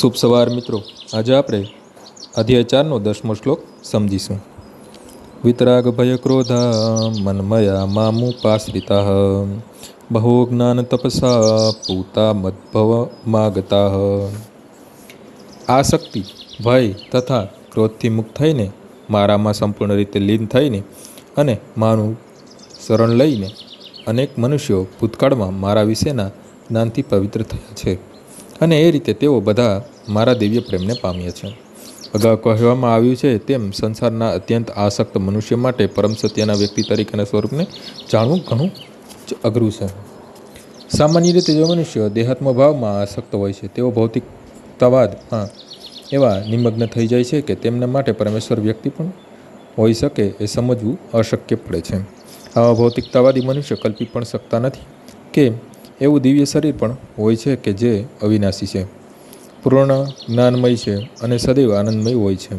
શુભ સવાર મિત્રો. આજે આપણે અધ્યાય ચારનો દસમો શ્લોક સમજીશું. વિતરાગ ભય ક્રોધા મન્મયા મામુપાશ્રિતા. બહુ જ્ઞાન તપસા પૂતા મદભવ માગતા. આસક્તિ, ભય તથા ક્રોધથી મુક્ત થઈને મારામાં સંપૂર્ણ રીતે લીન થઈને અને માનું શરણ લઈને અનેક મનુષ્યો ભૂતકાળમાં મારા વિશેના જ્ઞાનથી પવિત્ર થયા છે. અને એ રીતે તેઓ બધા મારા દિવ્ય પ્રેમને પામ્યા છે. અગાઉ કહેવામાં આવ્યું છે તેમ સંસારના અત્યંત આસક્ત મનુષ્ય માટે પરમ સત્યના વ્યક્તિ તરીકેના સ્વરૂપને જાણવું ઘણું જ અઘરું છે. સામાન્ય રીતે જે મનુષ્ય દેહાત્મ ભાવમાં આસક્ત હોય છે, તેઓ ભૌતિકતાવાદમાં એવા નિમગ્ન થઈ જાય છે કે તેમના માટે પરમેશ્વર વ્યક્તિ પણ હોઈ શકે એ સમજવું અશક્ય પડે છે. આવા ભૌતિકતાવાદી મનુષ્ય કલ્પી પણ શકતા નથી કે એવું દિવ્ય શરીર પણ હોય છે કે જે અવિનાશી છે. પૂર્ણ, જ્ઞાનમય છે અને સદૈવ આનંદમય હોય છે.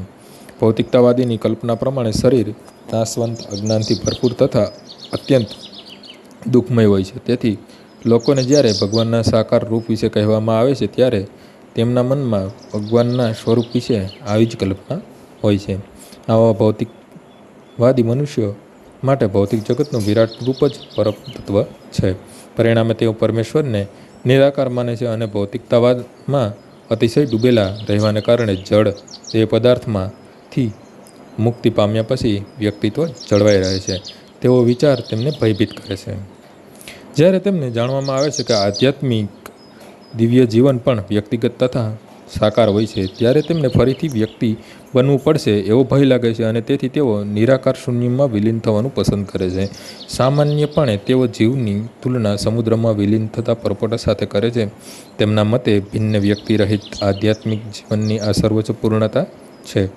ભૌતિકતાવાદીની કલ્પના પ્રમાણે શરીર નાશવંત અજ્ઞાનથી ભરપૂર તથા અત્યંત દુઃખમય હોય છે. તેથી લોકોને જ્યારે ભગવાનના સાકાર રૂપ વિશે કહેવામાં આવે છે, ત્યારે તેમના મનમાં ભગવાનના સ્વરૂપ વિશે આવી જ કલ્પના હોય છે. આવા ભૌતિકવાદી મનુષ્યો માટે ભૌતિક જગતનું વિરાટ રૂપ જ પરમ છે. પરિણામે તેઓ પરમેશ્વરને નિરાકાર માને છે અને ભૌતિકતાવાદમાં અતિશય ડૂબેલા રહેવાને કારણે જળ એ પદાર્થમાંથી મુક્તિ પામ્યા પછી વ્યક્તિત્વ જળવાઈ રહે છે. તેવો વિચાર તેમને ભયભીત કરે છે. જ્યારે તેમને જાણવામાં આવે છે કે આધ્યાત્મિક દિવ્ય જીવન પણ વ્યક્તિગત તથા સાકાર હોય છે, ત્યારે તેમને ફરીથી વ્યક્તિ બનવું પડશે એવો ભય લાગે છે અને તેથી તેઓ નિરાકાર શૂન્યમાં વિલીન થવાનું પસંદ કરે છે. સામાન્યપણે તેઓ જીવની તુલના સમુદ્રમાં વિલીન થતા પરપોટા સાથે કરે છે. તેમના મતે ભિન્ન વ્યક્તિ રહિત આધ્યાત્મિક જીવનની આ સર્વોચ્ચ પૂર્ણતા છે.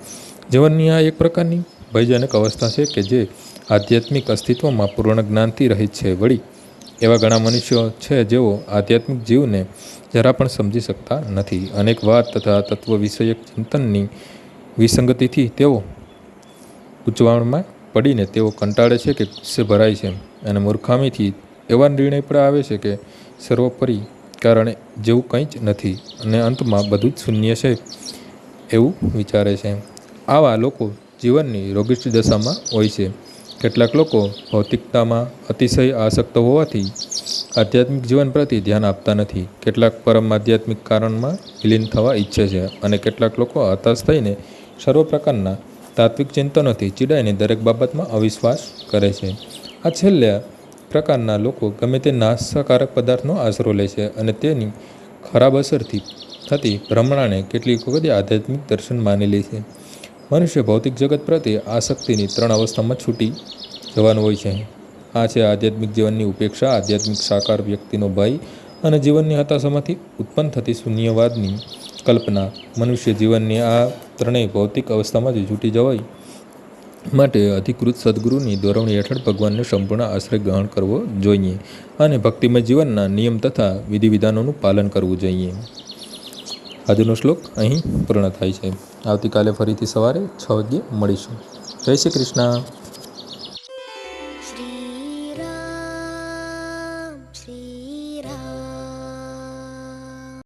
જીવનની આ એક પ્રકારની ભયજનક અવસ્થા છે કે જે આધ્યાત્મિક અસ્તિત્વમાં પૂર્ણ જ્ઞાનથી રહિત છે. વળી એવા ઘણા મનુષ્યો છે જેઓ આધ્યાત્મિક જીવને જરા પણ સમજી શકતા નથી. અનેક વાત તથા તત્વ વિષયક ચિંતનની વિસંગતિથી તેઓ ગૂંચવણમાં પડીને તેઓ કંટાળે છે કે ગુસ્સે ભરાય છે અને મૂર્ખામીથી એવા નિર્ણય પર આવે છે કે સર્વોપરી કારણે જેવું કંઈ જ નથી અને અંતમાં બધું જ શૂન્ય છે એવું વિચારે છે. આવા લોકો જીવનની રોગિષ્ઠ દશામાં હોય છે. કેટલાક લોકો ભૌતિકતામાં અતિશય આસક્ત હોવાથી આધ્યાત્મિક જીવન પ્રતિ ધ્યાન આપતા નથી. કેટલાક પરમ આધ્યાત્મિક કારણમાં વિલીન થવા ઈચ્છે છે અને કેટલાક લોકો હતાશ થઈને સર્વ પ્રકારના તાત્વિક ચિંતનોથી ચીડાઈને દરેક બાબતમાં અવિશ્વાસ કરે છે. આ છેલ્લા પ્રકારના લોકો ગમે તે નાશકારક પદાર્થનો આશરો લે છે અને તેની ખરાબ અસરથી થતી ભ્રમણાને કેટલીક વખતે આધ્યાત્મિક દર્શન માની લે છે. મનુષ્ય ભૌતિક જગત પ્રત્યે આસક્તિની ત્રણ અવસ્થામાં છૂટી જવાનું હોય છે. આ છે આધ્યાત્મિક જીવનની ઉપેક્ષા, આધ્યાત્મિક સાકાર વ્યક્તિનો ભય અને જીવનની હતાશામાંથી ઉત્પન્ન થતી શૂન્યવાદની કલ્પના. મનુષ્ય જીવનની આ ત્રણેય ભૌતિક અવસ્થામાંથી છૂટી જવાય માટે અધિકૃત સદગુરુની દોરવણી હેઠળ ભગવાનને સંપૂર્ણ આશ્રય ગ્રહણ કરવો જોઈએ અને ભક્તિમય જીવનના નિયમ તથા વિધિ વિધાનોનું પાલન કરવું જોઈએ. આજનો શ્લોક અહીં પૂર્ણ થાય છે. આવતીકાલે ફરીથી સવારે છ વાગ્યે મળીશું. જય શ્રી કૃષ્ણ. શ્રી